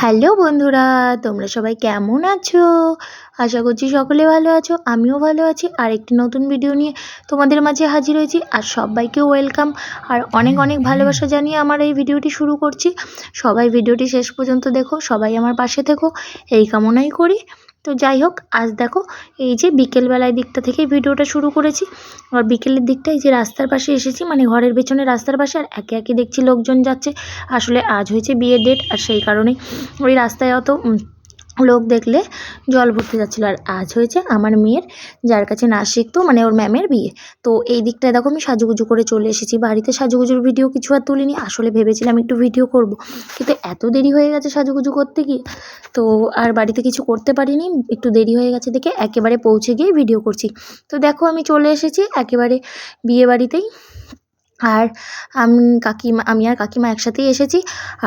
Hello বন্ধুরা, তোমরা সবাই কেমন আছো? আশা করছি সকলে ভালো আছো, আমিও ভালো আছি। আর একটি নতুন ভিডিও নিয়ে তোমাদের মাঝে হাজির হয়েছি। আর সবাইকে ওয়েলকাম আর অনেক অনেক ভালোবাসা জানিয়ে আমার এই ভিডিওটি শুরু করছি। সবাই ভিডিওটি শেষ পর্যন্ত দেখো, সবাই আমার পাশে থেকো। এই কামনাই করি। তো যাই হোক, আজ দেখো এই যে বিকেলবেলায় দিকটা থেকে ভিডিওটা শুরু করেছি। আর বিকেলের দিকটা এই যে রাস্তার পাশে এসেছি মানে ঘরের পেছনে রাস্তার পাশে, আর একে একে দেখছি লোকজন যাচ্ছে। আসলে আজ হয়েছে বিয়ের ডেট আর সেই কারণে ওই রাস্তায় অত লোক দেখলে জল ভরতে যাচ্ছিল। আর আজ হয়েছে আমার মেয়ের, যার কাছে নাচ শিখতো মানে ওর ম্যামের বিয়ে। তো এই দিকটায় দেখো আমি সাজুগুজু করে চলে এসেছি। বাড়িতে সাজুগুজুর ভিডিও কিছু আর তুলিনি, আসলে ভেবেছিলাম একটু ভিডিও করব। কিন্তু এত দেরি হয়ে গেছে সাজুগুজু করতে গিয়ে। তো আর বাড়িতে কিছু করতে পারিনি, একটু দেরি হয়ে গেছে দেখে একেবারে পৌঁছে গিয়ে ভিডিও করছি। তো দেখো আমি চলে এসেছি একেবারে বিয়ে বাড়িতেই। আর আমি, কাকিমা, আমি আর কাকিমা একসাথেই এসেছি।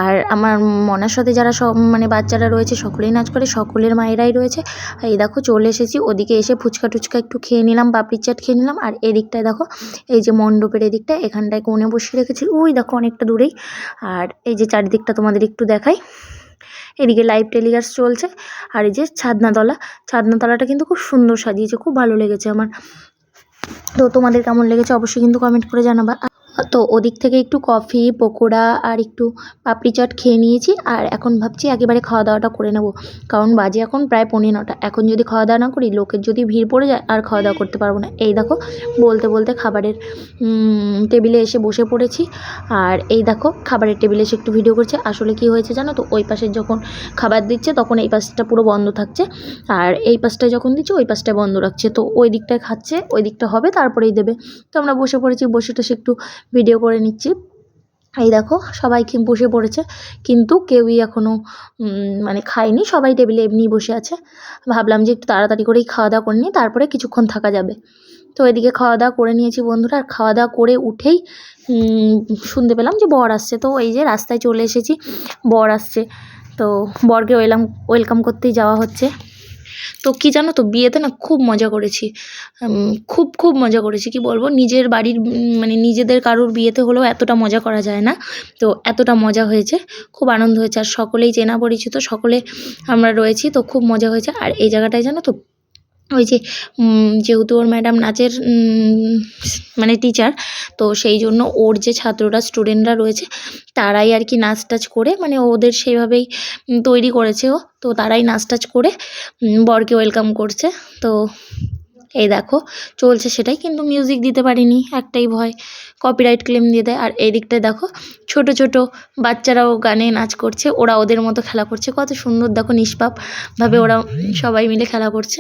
আর আমার মনার সাথে যারা সব মানে বাচ্চারা রয়েছে, সকলেই নাচ করে, সকলের মায়েরাই রয়েছে। এই দেখো, চলে এসেছি। ওদিকে এসে ফুচকা টুচকা একটু খেয়ে নিলাম, পাপড়ির চাট খেয়ে নিলাম। আর এদিকটায় দেখো, এই যে মণ্ডপের এদিকটায়, এখানটায় কোণে বসিয়ে রেখেছি। ওই দেখো, অনেকটা দূরেই। আর এই যে চারিদিকটা তোমাদের একটু দেখাই। এদিকে লাইভ টেলিকাস্ট চলছে। আর এই যে ছাদনাতলা, ছাদনাতলাটা কিন্তু খুব সুন্দর সাজিয়েছে, খুব ভালো লেগেছে আমার। তো তোমাদের কেমন লেগেছে, অবশ্যই কিন্তু কমেন্ট করে জানাবা। তো ওদিক থেকে একটু কফি পকোড়া আর একটু পাপড়ি চাট খেয়ে নিয়েছি আর এখন ভাবছি একেবারে খাওয়া দাওয়াটা করে নেব। কারণ বাজে এখন প্রায় পৌনে নটা। এখন যদি খাওয়া দাওয়া না করি, লোকের যদি ভিড় পড়ে যায়, আর খাওয়া দাওয়া করতে পারব না। এই দেখো, বলতে বলতে খাবারের টেবিলে এসে বসে পড়েছি। আর এই দেখো, খাবারের টেবিলে এসে একটু ভিডিও করছে। আসলে কি হয়েছে জানো তো, ওই পাশে যখন খাবার দিচ্ছে, তখন এই পাশটা পুরো বন্ধ থাকছে। আর এই পাশটায় যখন দিচ্ছে, ওই পাশটায় বন্ধ রাখছে। তো ওই দিকটায় খাচ্ছে, ওই দিকটা হবে, তারপরেই দেবে। তো আমরা বসে পড়েছি, বসে টসে একটু ভিডিও করে নিচ্ছি। এই দেখো, সবাই বসে পড়েছে, কিন্তু কেউই এখনও মানে খায়নি। সবাই টেবিলে এমনি বসে আছে। ভাবলাম যে একটু তাড়াতাড়ি করেই খাওয়া দাওয়া করে নিই, তারপরে কিছুক্ষণ থাকা যাবে। তো এদিকে খাওয়া দাওয়া করে নিয়েছি বন্ধুরা, আর খাওয়া দাওয়া করে উঠেই শুনতে পেলাম যে বর আসছে। তো এই যে রাস্তায় চলে এসেছি, বর আসছে। তো বরকে ওয়েলাম, ওয়েলকাম করতেই যাওয়া হচ্ছে। তো কি জানো তো, বিয়েতে না খুব মজা করেছি। খুব খুব মজা করেছি। কি বলব, নিজের বাড়ির মানে নিজেদের কারোর বিয়েতে হলেও এতটা মজা করা যায় না। তো এতটা মজা হয়েছে, খুব আনন্দ হয়েছে। আর সকলেই চেনা পরিচিত, সকলে আমরা রয়েছি, তো খুব মজা হয়েছে। আর এই জায়গাটায় জানো তো ওই যে যেহেতু ওর ম্যাডাম নাচের মানে টিচার তো সেই জন্য ওর যে ছাত্ররা স্টুডেন্টরা রয়েছে, তারাই আর কি নাচ টাচ করে মানে ওদের সেইভাবেই তৈরি করেছে ও। তো তারাই নাচ টাচ করে বরকে ওয়েলকাম করছে। তো এই দেখো, চলছে সেটাই, কিন্তু মিউজিক দিতে পারিনি, একটাই ভয়। কপিরাইট ক্লেম দিয়ে দেয়, আর এই দিকটায় দেখো, ছোট ছোট বাচ্চারাও গানে নাচ করছে, ওরা ওদের মতো খেলা করছে। কত সুন্দর, দেখো নিষ্পাপভাবে ওরা সবাই মিলে খেলা করছে।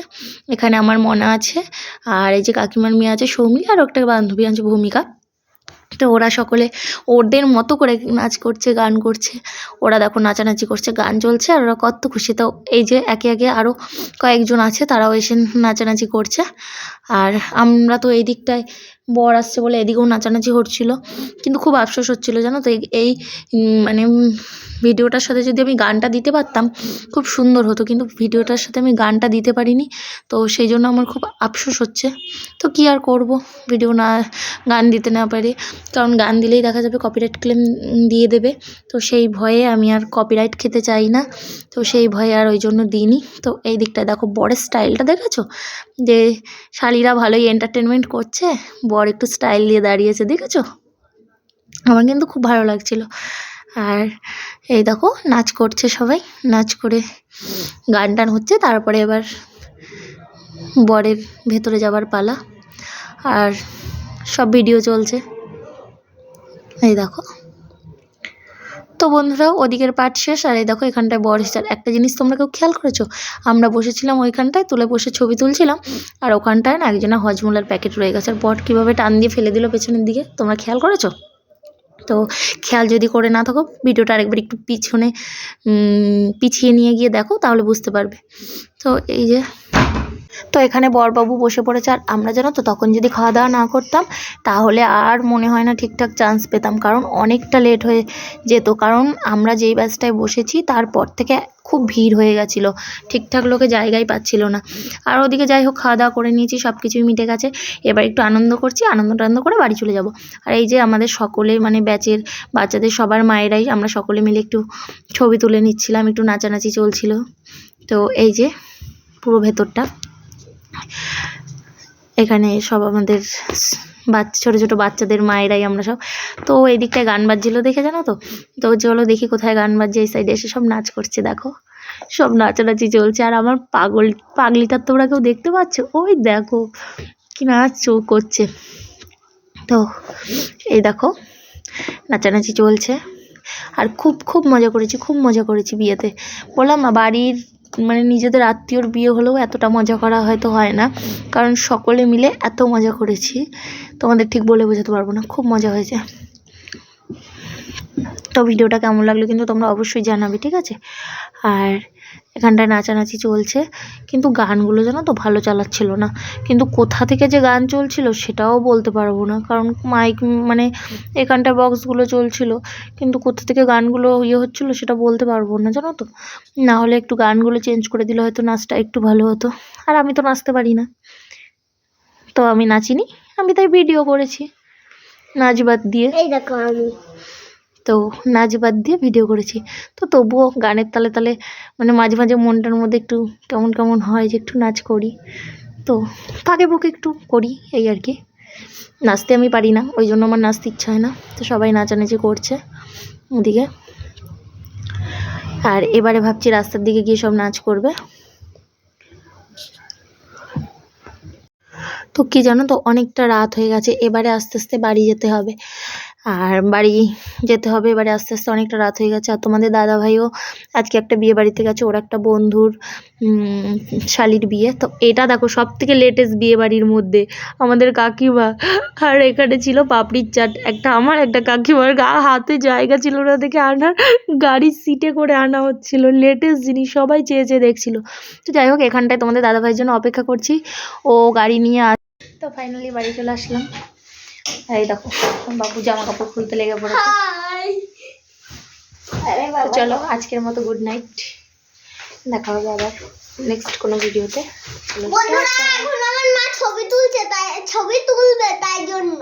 এখানে আমার মনে আছে, আর এই যে কাকিমার মেয়ে আছে সৌমি আর একটা বান্ধবী আছে, ভূমিকা। তো ওরা সকলে ওদের মতো করে নাচ করছে, গান করছে। ওরা দেখো নাচানাচি করছে, গান চলছে আর ওরা কত খুশি। তো এই যে একে একে আরও কয়েকজন আছে, তারাও এসে নাচানাচি করছে। আর আমরা তো এই দিকটায় বর আসছে বলে এদিকেও নাচানাচি হচ্ছিল। কিন্তু খুব আফসোস হচ্ছিল, জানো তো? এই- মানে ভিডিওটার সাথে যদি আমি গানটা দিতে পারতাম, খুব সুন্দর হতো। কিন্তু ভিডিওটার সাথে আমি গানটা দিতে পারিনি, তো সেই জন্য আমার খুব আফসোস হচ্ছে। তো কী আর করব? ভিডিও না, গান দিতে না পারি। কারণ গান দিলেই দেখা যাবে কপিরাইট ক্লেম দিয়ে দেবে। তো সেই ভয়ে আমি আর কপিরাইট খেতে চাই না। তো সেই ভয়ে আর ওই জন্য দিইনি। তো এই দিকটা দেখো, বরের স্টাইলটা দেখেছ? যে শালিরা ভালোই এন্টারটেনমেন্ট করছে বর একটু স্টাইল দিয়ে দাঁড়িয়েছে, দেখেছ? আমার কিন্তু খুব ভালো লাগছিল। আর এই দেখো, নাচ করছে সবাই। নাচ করে গান টান হচ্ছে, তারপরে এবার বরের ভেতরে যাবার পালা। আর সব ভিডিও চলছে। এই দেখো। তো বন্ধুরা, ওদিকের পাট শেষ। আর এই দেখো, এখানটায় বর আর একটা জিনিস তোমরা কেউ খেয়াল করেছ? আমরা বসেছিলাম ওইখানটায়, তুলে বসে ছবি তুলছিলাম। আর ওখানটায় না একজনের হজমোলার প্যাকেট রয়ে গেছে। আর বর কীভাবে টান দিয়ে ফেলে দিল পেছনের দিকে, তোমরা খেয়াল করেছ? তো খেয়াল যদি করে না থাকো, ভিডিওটা আরেকবার একটু পিছনে পিছিয়ে নিয়ে গিয়ে দেখো, তাহলে বুঝতে পারবে। তো এই যে তো এখানে বরবাবু বসে পড়েছে আর আমরা জানো তো, তখন যদি খাওয়া দাওয়া না করতাম, তাহলে আর মনে হয় না ঠিকঠাক চান্স পেতাম। কারণ অনেকটা লেট হয়ে যেত। কারণ আমরা যেই ব্যাচটায় বসেছি, তারপর থেকে খুব ভিড় হয়ে গেছিল। ঠিকঠাক লোকে জায়গাই পাচ্ছিল না। আর ওদিকে যাই হোক, খাওয়া দাওয়া করে নিয়েছি সব কিছুই মিটে গেছে। এবার একটু আনন্দ করছি, আনন্দ টানন্দ করে বাড়ি চলে যাব। আর এই যে আমাদের সকলে মানে ব্যাচের বাচ্চাদের সবার মায়েরাই, আমরা সকলে মিলে একটু ছবি তুলে নিচ্ছিলাম, একটু নাচানাচি চলছিল। তো এই যে পুরো ভেতরটা। এখানে সব আমাদের বাচ্চা, ছোটো ছোটো বাচ্চাদের মায়েরাই আমরা সব। তো এই দিকটায় গান বাজছিলো দেখে, জানো তো? তো চলো দেখি কোথায় গান বাজছে, এই সাইডে এসে সব নাচ করছে, দেখো। সব নাচানাচি চলছে। আর আমার পাগল পাগলিটার তোমরা কেউ দেখতে পাচ্ছ? ওই দেখো, কি নাচ করছে। তো এই দেখো, নাচানাচি চলছে। আর খুব খুব মজা করেছি, খুব মজা করেছি বিয়েতে। বললাম বাড়ির মানে নিজেদের আত্মীয়র বিয়ে হলেও এতটা মজা করা হয়তো হয় না। কারণ সকলে মিলে এত মজা করেছি। তোমাদের ঠিক বলে বোঝাতে পারব না, খুব মজা হয়েছে। তো ভিডিওটা কেমন লাগল কিন্তু তোমরা অবশ্যই জানাবে, ঠিক আছে? আর এখানটায় নাচানাচি চলছে। কিন্তু গানগুলো জানো তো ভালো চালাচ্ছিল না। কিন্তু কোথা থেকে যে গান চলছিল সেটাও বলতে পারব না। কারণ মাইক মানে এখানটায় বক্সগুলো চলছিল। কিন্তু কোথা থেকে গানগুলো ইয়ে হচ্ছিল সেটা বলতে পারব না, জানো তো? না হলে একটু গানগুলো চেঞ্জ করে দিলে হয়তো নাচটা একটু ভালো হতো। আর আমি তো নাচতে পারি না। তো আমি নাচিনি। আমি তাই ভিডিও করেছি। নাচ বাদ দিয়ে। এই দেখো আমি। তো নাচ বাদ দিয়ে ভিডিও করেছি। তো তবুও গানের তালে তালে মানে মাঝে মাঝে মনটার মধ্যে একটু কেমন কেমন হয় যে একটু নাচ করি। তো ফাঁকে বুকে একটু করি এই আর কি। নাচতে আমি পারি না, ওই জন্য আমার নাচতে ইচ্ছা হয় না। তো সবাই নাচানাচি করছে ওদিকে। আর এবারে ভাবছি রাস্তার দিকে গিয়ে সব নাচ করবে। তো কী জানো তো, অনেকটা রাত হয়ে গেছে, এবারে আস্তে আস্তে বাড়ি যেতে হবে। আর বাড়ি যেতে হবে। এবারে আস্তে আস্তে অনেকটা রাত হয়ে গেছে। আর তোমাদের দাদা ভাইও আজকে একটা বিয়ে বাড়িতে গেছে। ওর একটা বন্ধুর শালির বিয়ে। তো এটা দেখো সব থেকে লেটেস্ট বিয়ে বাড়ির মধ্যে। আমাদের কাকিমা। আর এখানে ছিল পাপড়ির চাট। একটা আমার, একটা কাকিমার গা, হাতে জায়গা ছিল না দেখে আনার। গাড়ির সিটে করে আনা হচ্ছিল। লেটেস্ট জিনিস সবাই চেয়ে চেয়ে দেখছিল। তো যাই হোক, এখানটায় তোমাদের দাদা ভাইয়ের জন্য অপেক্ষা করছি। ও গাড়ি নিয়ে তো ফাইনালি বাড়ি চলে আসলাম। এই দেখো বাবু জামা কাপড় খুলতে লেগে পড়েছে। চলো আজকের মতো গুড নাইট দেখা হবে আবার নেক্সট কোনো ভিডিওতে। বন্ধুরা এখন আমার মা ছবি তুলছে তাই ছবি তুলবে তাই জন্য।